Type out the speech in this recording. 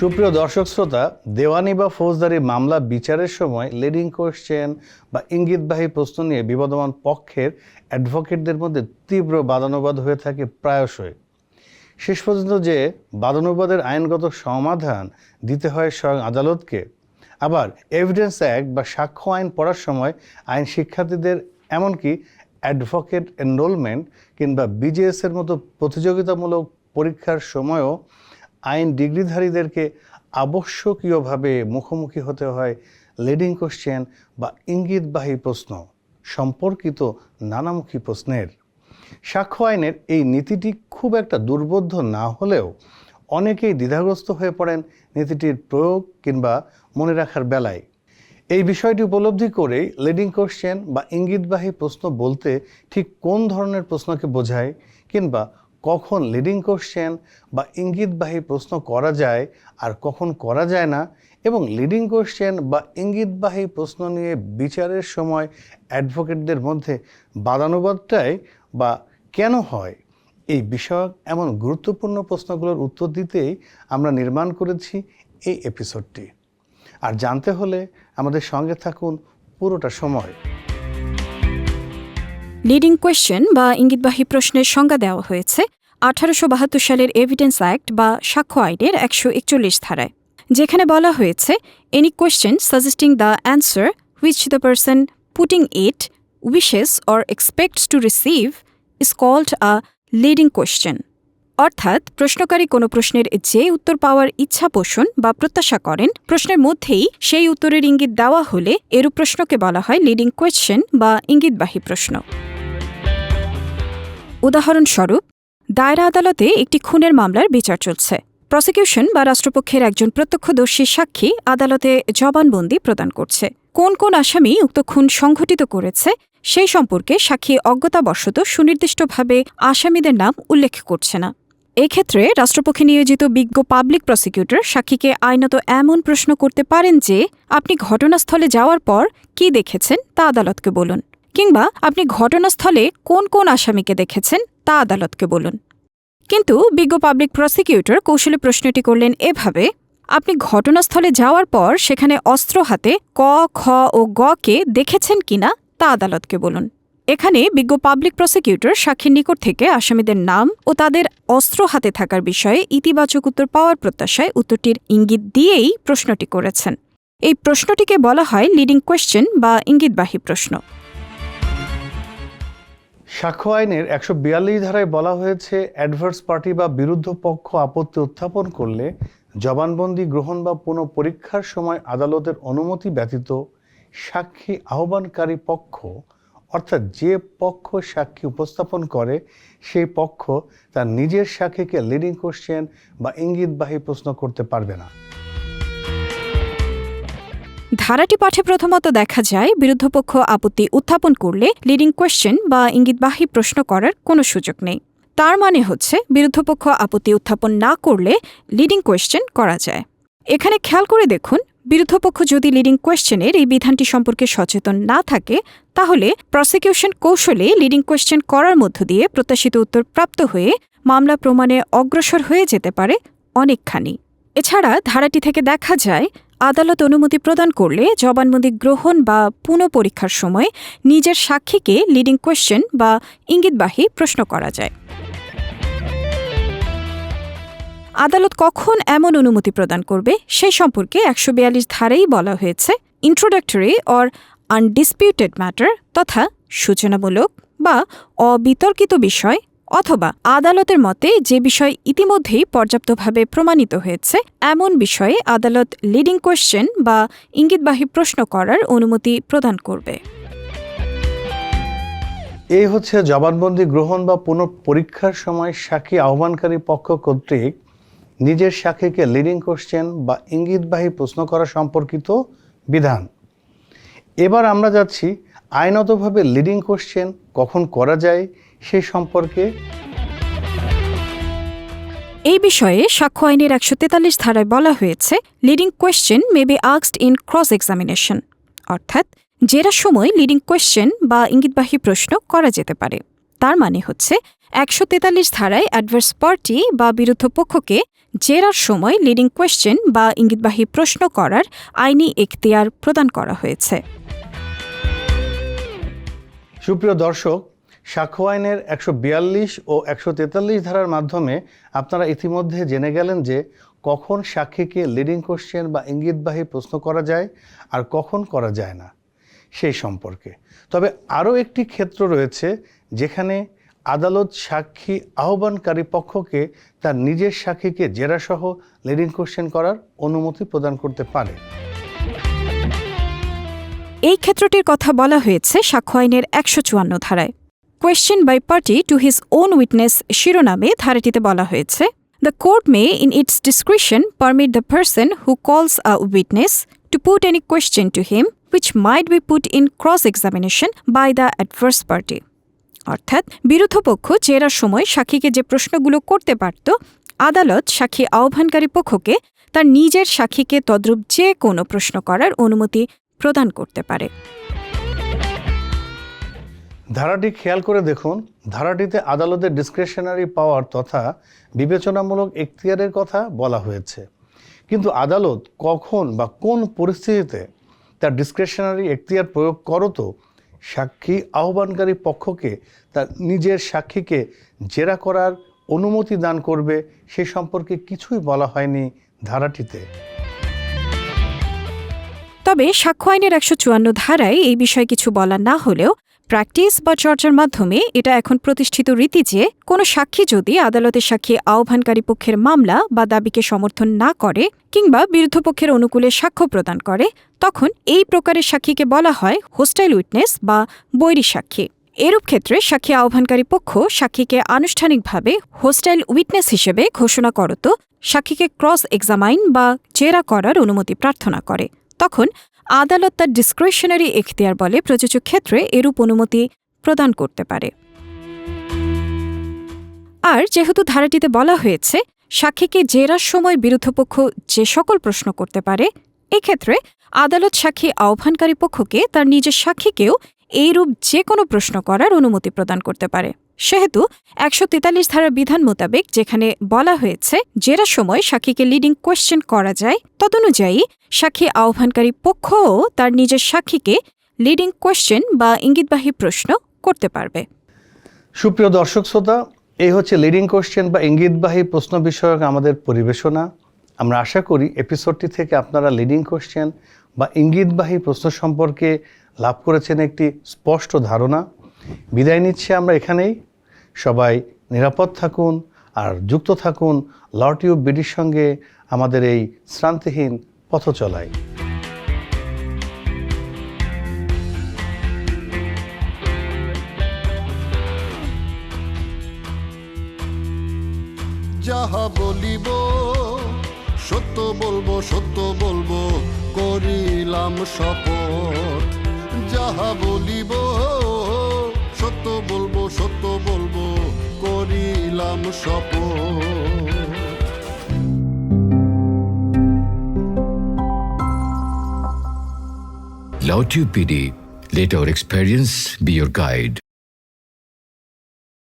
সুপ্রিয় দর্শক শ্রোতা, দেওয়ানি বা ফৌজদারি মামলা বিচারের সময় লিডিং কোশ্চেন বা ইঙ্গিতবাহী প্রশ্ন নিয়ে বিবাদমান পক্ষের অ্যাডভোকেটদের মধ্যে তীব্র বাদানুবাদ হয়ে থাকে প্রায়শই। শেষ পর্যন্ত যে বাদানুবাদের আইনগত সমাধান দিতে হয় স্বয়ং আদালতকে, আবার এভিডেন্স অ্যাক্ট বা সাক্ষ্য আইন পড়ার সময় আইন শিক্ষার্থীদের এমনকি অ্যাডভোকেট এনরোলমেন্ট কিংবা বিজেএসের মতো প্রতিযোগিতামূলক পরীক্ষার সময়ও আইন ডিগ্রিধারীদেরকে আবশ্যকীয়ভাবে মুখোমুখি হতে হয় লিডিং কোশ্চেন বা ইঙ্গিতবাহী প্রশ্ন, সম্পর্কিত নানামুখী প্রশ্নের। সাক্ষ্য আইনের এই নীতিটি খুব একটা দুর্বোধ্য না হলেও অনেকেই দ্বিধাগ্রস্ত হয়ে পড়েন নীতিটির প্রয়োগ কিংবা মনে রাখার বেলায়। এই বিষয়টি উপলব্ধি করেই লিডিং কোশ্চেন বা ইঙ্গিতবাহী প্রশ্ন বলতে ঠিক কোন ধরনের প্রশ্নকে বোঝায় কিংবা কখন লিডিং কোশ্চেন বা ইঙ্গিতবাহী প্রশ্ন করা যায় আর কখন করা যায় না এবং লিডিং কোশ্চেন বা ইঙ্গিতবাহী প্রশ্ন নিয়ে বিচারের সময় অ্যাডভোকেটদের মধ্যে বাদানুবাদটাই বা কেন হয়? এই বিষয়ক এমন গুরুত্বপূর্ণ প্রশ্নগুলোর উত্তর দিতেই আমরা নির্মাণ করেছি এই এপিসোডটি আর জানতে হলে আমাদের সঙ্গে থাকুন পুরোটা সময়। লিডিং কোয়েশ্চেন বা ইঙ্গিতবাহী প্রশ্নের সংজ্ঞা দেওয়া হয়েছে আঠারোশো বাহাত্তর সালের এভিডেন্স অ্যাক্ট বা সাক্ষ্য আইনের একশো একচল্লিশ ধারায়, যেখানে বলা হয়েছে any question suggesting the answer which the person putting it wishes or expects to receive is called a leading question অর্থাৎ, প্রশ্নকারী কোনো প্রশ্নের যে উত্তর পাওয়ার ইচ্ছা পোষণ বা প্রত্যাশা করেন, প্রশ্নের মধ্যেই সেই উত্তরের ইঙ্গিত দেওয়া হলে এরূপ প্রশ্নকে বলা হয় লিডিং কোয়েশ্চেন বা ইঙ্গিতবাহী প্রশ্ন। উদাহরণস্বরূপ, দায়রা আদালতে একটি খুনের মামলার বিচার চলছে। প্রসিকিউশন বা রাষ্ট্রপক্ষের একজন প্রত্যক্ষদর্শী সাক্ষী আদালতে জবানবন্দি প্রদান করছে। কোন কোন আসামি উক্ত খুন সংঘটিত করেছে, সেই সম্পর্কে সাক্ষী অজ্ঞতাবশত সুনির্দিষ্টভাবে আসামিদের নাম উল্লেখ করছে না। এক্ষেত্রে রাষ্ট্রপক্ষে নিয়োজিত বিজ্ঞ পাবলিক প্রসিকিউটর সাক্ষীকে আইনত এমন প্রশ্ন করতে পারেন যে, আপনি ঘটনাস্থলে যাওয়ার পর কি দেখেছেন তা আদালতকে বলুন। কিংবা আপনি ঘটনাস্থলে কোন কোন আসামিকে দেখেছেন তা আদালতকে বলুন। কিন্তু বিজ্ঞ পাবলিক প্রসিকিউটর কৌশলে প্রশ্নটি করলেন এভাবে, আপনি ঘটনাস্থলে যাওয়ার পর সেখানে অস্ত্র হাতে ক, খ ও গ কে দেখেছেন কিনা তা আদালতকে বলুন। এখানে বিজ্ঞ পাবলিক প্রসিকিউটর সাক্ষীর নিকট থেকে আসামিদের নাম ও তাদের অস্ত্র হাতে থাকার বিষয়ে ইতিবাচক উত্তর পাওয়ার প্রত্যাশায় উত্তরটির ইঙ্গিত দিয়েই প্রশ্নটি করেছেন। এই প্রশ্নটিকে বলা হয় লিডিং কোয়েশ্চেন বা ইঙ্গিতবাহী প্রশ্ন। সাক্ষ্য আইনের একশো বিয়াল্লিশ ধারায় বলা হয়েছে অ্যাডভার্স পার্টি বা বিরুদ্ধ পক্ষ আপত্তি উত্থাপন করলে জবানবন্দি গ্রহণ বা পুনঃ পরীক্ষার সময় আদালতের অনুমতি ব্যতীত সাক্ষী আহ্বানকারী পক্ষ, অর্থাৎ যে পক্ষ সাক্ষী উপস্থাপন করে, সেই পক্ষ তার নিজের সাক্ষীকে লিডিং কোশ্চেন বা ইঙ্গিতবাহী প্রশ্ন করতে পারবে না। ধারাটি পাঠে প্রথমত দেখা যায়, বিরুদ্ধপক্ষ আপত্তি উত্থাপন করলে লিডিং কোয়েশ্চেন বা ইঙ্গিতবাহী প্রশ্ন করার কোনো সুযোগ নেই। তার মানে হচ্ছে, বিরুদ্ধপক্ষ আপত্তি উত্থাপন না করলে লিডিং কোয়েশ্চেন করা যায়। এখানে খেয়াল করে দেখুন, বিরুদ্ধপক্ষ যদি লিডিং কোয়েশ্চেনের এই বিধানটি সম্পর্কে সচেতন না থাকে, তাহলে প্রসিকিউশন কৌশলে লিডিং কোয়েশ্চেন করার মধ্য দিয়ে প্রত্যাশিত উত্তর প্রাপ্ত হয়ে মামলা প্রমাণে অগ্রসর হয়ে যেতে পারে অনেকখানি। এছাড়া ধারাটি থেকে দেখা যায় আদালত অনুমতি প্রদান করলে জবানবন্দি গ্রহণ বা পুনঃপরীক্ষার সময় নিজের সাক্ষীকে লিডিং কোয়েশ্চেন বা ইঙ্গিতবাহী প্রশ্ন করা যায়। আদালত কখন এমন অনুমতি প্রদান করবে সেই সম্পর্কে একশো বিয়াল্লিশ ধারেই বলা হয়েছে। ইন্ট্রোডাক্টরি অর আনডিসপিউটেড ম্যাটার তথা সূচনামূলক বা অবিতর্কিত বিষয় অথবা আদালতের মতে যে বিষয় ইতিমধ্যেই পর্যাপ্তভাবে প্রমাণিত হয়েছে, এমন বিষয়ে আদালত লিডিং কোয়েশ্চেন বা ইঙ্গিতবাহী প্রশ্ন করার অনুমতি প্রদান করবে। এই হচ্ছে জবানবন্দি গ্রহণ বা পুনঃপরীক্ষার সময় সাক্ষী আহ্বানকারী পক্ষ কর্তৃক নিজের সাক্ষীকে লিডিং কোশ্চেন বা ইঙ্গিতবাহী প্রশ্ন করা সম্পর্কিত বিধান। এবার আমরা যাচ্ছি আইনতভাবে লিডিং কোশ্চেন কখন করা যায় সেই সম্পর্কে এই বিষয়ে সাক্ষ্য আইনের একশো তেতাল্লিশ ধারায় বলা হয়েছে লিডিং কোয়েশ্চেন মে বি আক্সড ইন ক্রস এক্সামিনেশন অর্থাৎ জেরার সময় লিডিং কোয়েশ্চেন বা ইঙ্গিতবাহী প্রশ্ন করা যেতে পারে। তার মানে হচ্ছে একশো তেতাল্লিশ ধারায় অ্যাডভার্স পার্টি বা বিরুদ্ধ পক্ষকে জেরার সময় লিডিং কোয়েশ্চেন বা ইঙ্গিতবাহী প্রশ্ন করার আইনি এখতিয়ার প্রদান করা হয়েছে। সুপ্রিয় দর্শক সাক্ষ্য আইনের একশো বিয়াল্লিশ ও একশো তেতাল্লিশ ধারার মাধ্যমে আপনারা ইতিমধ্যে জেনে গেলেন যে কখন সাক্ষীকে লিডিং কোশ্চেন বা ইঙ্গিতবাহী প্রশ্ন করা যায় আর কখন করা যায় না, সেই সম্পর্কে। তবে আরও একটি ক্ষেত্র রয়েছে যেখানে আদালত সাক্ষী আহ্বানকারী পক্ষকে তার নিজের সাক্ষীকে জেরাসহ লিডিং কোশ্চেন করার অনুমতি প্রদান করতে পারে। এই ক্ষেত্রটির কথা বলা হয়েছে সাক্ষ্য আইনের একশো চুয়ান্ন ধারায়। Question by party to his own witness শিরোনামে ধারাটিতে বলা হয়েছে the court may in its discretion permit the person who calls a witness to put any question to him which might be put in cross examination by the adverse party অর্থাৎ বিরুদ্ধপক্ষ জেরার সময় সাক্ষীকে যে প্রশ্নগুলো করতে পারত, আদালত সাক্ষী আহ্বানকারী পক্ষকে তার নিজের সাক্ষীকে তদ্রূপ যে কোনো প্রশ্ন করার অনুমতি প্রদান করতে পারে। ধারাটি খেয়াল করে দেখুন। ধারাটিতে আদালতের ডিসক্রিপশনারি পাওয়ার তথা বিবেচনামূলক এখতিয়ারের কথা বলা হয়েছে। কিন্তু আদালত কখন বা কোন পরিস্থিতিতে তার ডিসক্রিপশনারি এখতিয়ার প্রয়োগ করত সাক্ষী আহ্বানকারী পক্ষকে তার নিজের সাক্ষীকে জেরা করার অনুমতি দান করবে, সে সম্পর্কে কিছুই বলা হয়নি ধারাটিতে। তবে সাক্ষ্য আইনের একশো চুয়ান্ন ধারায় এই বিষয়ে কিছু বলা না হলেও প্র্যাকটিস বা চর্চার মাধ্যমে এটা এখন প্রতিষ্ঠিত রীতি যে, কোনো সাক্ষী যদি আদালতের সাক্ষী আহ্বানকারী পক্ষের মামলা বা দাবিকে সমর্থন না করে কিংবা বিরুদ্ধপক্ষের অনুকূলে সাক্ষ্য প্রদান করে, তখন এই প্রকারের সাক্ষীকে বলা হয় হোস্টাইল উইটনেস বা বৈরী সাক্ষী। এরূপ ক্ষেত্রে সাক্ষী আহ্বানকারী পক্ষ সাক্ষীকে আনুষ্ঠানিকভাবে হোস্টাইল উইটনেস হিসেবে ঘোষণা করত, সাক্ষীকে ক্রস এক্সামাইন বা জেরা করার অনুমতি প্রার্থনা করে। তখন আদালত তার ডিসক্রিপশনারি এখতিয়ার বলে প্রযোজ্য ক্ষেত্রে এরূপ অনুমতি প্রদান করতে পারে। আর যেহেতু ধারাটিতে বলা হয়েছে, সাক্ষীকে জেরার সময় বিরুদ্ধপক্ষ যে সকল প্রশ্ন করতে পারে, এক্ষেত্রে আদালত সাক্ষী আহ্বানকারী পক্ষকে তার নিজের সাক্ষীকেও এইরূপ যে কোনো প্রশ্ন করার অনুমতি প্রদান করতে পারে। সেহেতু একশো তেতাল্লিশ ধারার বিধান মোতাবেক যেখানে বলা হয়েছে জেরার সময় সাক্ষীকে লিডিং কোয়েশ্চেন করা যায়, তদনুযায়ী সাক্ষী আহ্বানকারী পক্ষও তার নিজের সাক্ষীকে লিডিং কোয়েশ্চেন বা ইঙ্গিতবাহী প্রশ্ন করতে পারবে। সুপ্রিয় দর্শক শ্রোতা, এই হচ্ছে লিডিং কোয়েশ্চেন বা ইঙ্গিতবাহী প্রশ্ন বিষয়ক আমাদের পরিবেশনা। আমরা আশা করি এপিসোডটি থেকে আপনারা লিডিং কোশ্চেন বা ইঙ্গিতবাহী প্রশ্ন সম্পর্কে লাভ করেছেন একটি স্পষ্ট ধারণা। বিদায় নিচ্ছে আমরা এখানেই। সবাই নিরাপদ থাকুন আর যুক্ত থাকুন লটিউব বিডির সঙ্গে আমাদের এই শ্রান্তিহীন পথ চলায় সত্য বলব, সত্য বলিব করিলাম শপথ Lautube PD, let our experience be your guide.